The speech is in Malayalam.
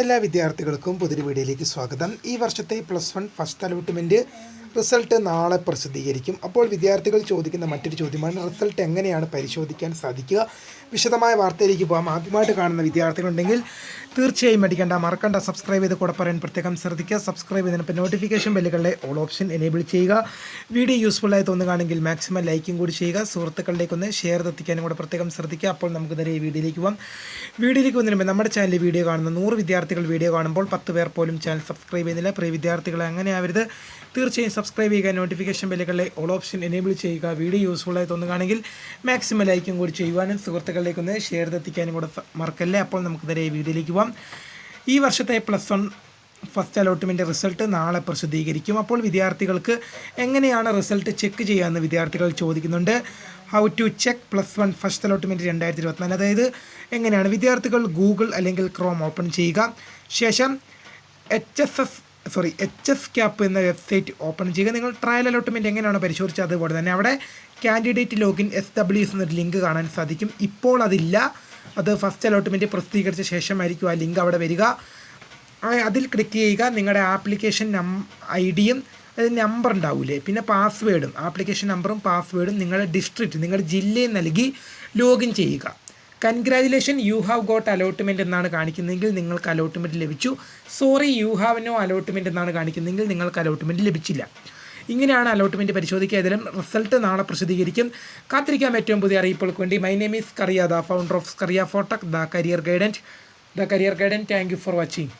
എല്ലാ വിദ്യാർത്ഥികൾക്കും പുതിയ വീഡിയോയിലേക്ക് സ്വാഗതം. ഈ വർഷത്തെ plus one first allotment result നാളെ പ്രസിദ്ധീകരിക്കും. അപ്പോൾ വിദ്യാർത്ഥികൾ ചോദിക്കുന്ന മറ്റൊരു ചോദ്യമാണ് റിസൾട്ട് എങ്ങനെയാണ് പരിശോധിക്കാൻ സാധിക്കുക? വിശദമായ വാർത്തയിലേക്ക് പോകാം. ആദ്യമായിട്ട് കാണുന്ന വിദ്യാർത്ഥികളുണ്ടെങ്കിൽ തീർച്ചയായും അടിക്കേണ്ട. മറക്കണ്ട. സബ്സ്ക്രൈബ് ചെയ്ത് കൂടെ പറയാൻ പ്രത്യേകം ശ്രദ്ധിക്കുക. സബ്സ്ക്രൈബ് ചെയ്തതിനൊപ്പം നോട്ടിഫിക്കേഷൻ ബെല്ലുകളുടെ ഓൾ ഓപ്ഷൻ എനേബിൾ ചെയ്യുക. വീഡിയോ യൂസ്ഫുൾ ആയി തോന്നുകയാണെങ്കിൽ മാക്സിമം ലൈക്കും കൂടി ചെയ്യുക. സുഹൃത്തുക്കളിലേക്ക് ഒന്ന് ഷെയർ എത്തിക്കാനും കൂടെ പ്രത്യേകം ശ്രദ്ധിക്കുക. അപ്പോൾ നമുക്ക് നേരെ ഈ വീഡിയോയിലേക്ക് പോകാം. വീഡിയോയിലേക്ക് വന്നതിന് നമ്മുടെ ചാനലിൽ വീഡിയോ കാണുന്ന നൂറ് വിദ്യാർത്ഥികൾ വീഡിയോ കാണുമ്പോൾ പത്ത് പേർ പോലും ചാനൽ സബ്സ്ക്രൈബ് ചെയ്യുന്നില്ല. പ്രിയ വിദ്യാർത്ഥികളെ അങ്ങനെ ആവരുത്. തീർച്ചയായും സബ്സ്ക്രൈബ് ചെയ്യുക നോട്ടിഫിക്കേഷൻ ബെല്ലുകളിലെ ഓൾ ഓപ്ഷൻ എനേബിൾ ചെയ്യുക. വീഡിയോ യൂസ്ഫുൾ ആയി തോന്നുകയാണെങ്കിൽ മാക്സിമം ലൈക്കും കൂടി ചെയ്യുവാനും സുഹൃത്തുക്കളിലേക്ക് ഒന്ന് ഷെയർ എത്തിക്കാനും കൂടെ മറക്കല്ലേ? അപ്പോൾ നമുക്ക് നേരെ ഈ വീഡിയോയിലേക്ക് പോകാം ഈ വർഷത്തെ plus one first allotment result നാളെ പ്രസിദ്ധീകരിക്കും. അപ്പോൾ വിദ്യാർത്ഥികൾക്ക് എങ്ങനെയാണ് റിസൾട്ട് ചെക്ക് ചെയ്യാമെന്ന് വിദ്യാർത്ഥികൾ ചോദിക്കുന്നുണ്ട്. How to check plus one first allotment രണ്ടായിരത്തി ഇരുപത്തിനാല് അതായത് എങ്ങനെയാണ് വിദ്യാർത്ഥികൾ ഗൂഗിൾ അല്ലെങ്കിൽ ക്രോം ഓപ്പൺ ചെയ്യുക? ശേഷം H S S sorry H S cap എന്ന വെബ്സൈറ്റ് ഓപ്പൺ ചെയ്യുക. നിങ്ങൾ ട്രയൽ അലോട്ട്മെന്റ് എങ്ങനെയാണ് പരിശോധിച്ചത് അതുപോലെ തന്നെ അവിടെ candidate login S W S എന്നൊരു ലിങ്ക് കാണാൻ സാധിക്കും. ഇപ്പോൾ അതില്ല. അത് ഫസ്റ്റ് അലോട്ട്മെന്റ് പ്രസിദ്ധീകരിച്ച ശേഷമായിരിക്കും ആ ലിങ്ക് അവിടെ വരിക. അതിൽ ക്ലിക്ക് ചെയ്യുക. നിങ്ങളുടെ ആപ്ലിക്കേഷൻ നം ഐ ഡിയും അത് നമ്പർ ഉണ്ടാവില്ലേ പിന്നെ പാസ്വേഡും ആപ്ലിക്കേഷൻ നമ്പറും പാസ്വേഡും നിങ്ങളുടെ ഡിസ്ട്രിക്റ്റ് നിങ്ങളുടെ ജില്ലയും നൽകി ലോഗിൻ ചെയ്യുക. Congratulation you have got allotment എന്നാണ് കാണിക്കുന്നതെങ്കിൽ നിങ്ങൾക്ക് അലോട്ട്മെന്റ് ലഭിച്ചു. Sorry you have no allotment എന്നാണ് കാണിക്കുന്നതെങ്കിൽ നിങ്ങൾക്ക് അലോട്ട്മെന്റ് ലഭിച്ചില്ല. ഇങ്ങനെയാണ് അലോട്ട്മെന്റ് പരിശോധിക്കുക ഇതിലും റിസൾട്ട് നാളെ പ്രസിദ്ധീകരിക്കും. കാത്തിരിക്കാം ഏറ്റവും പുതിയ അറിയിപ്പുകൾക്ക് വേണ്ടി. My name is Kariya the founder of Kariya ഫോട്ടക് the career guidance the career guidance thank you for watching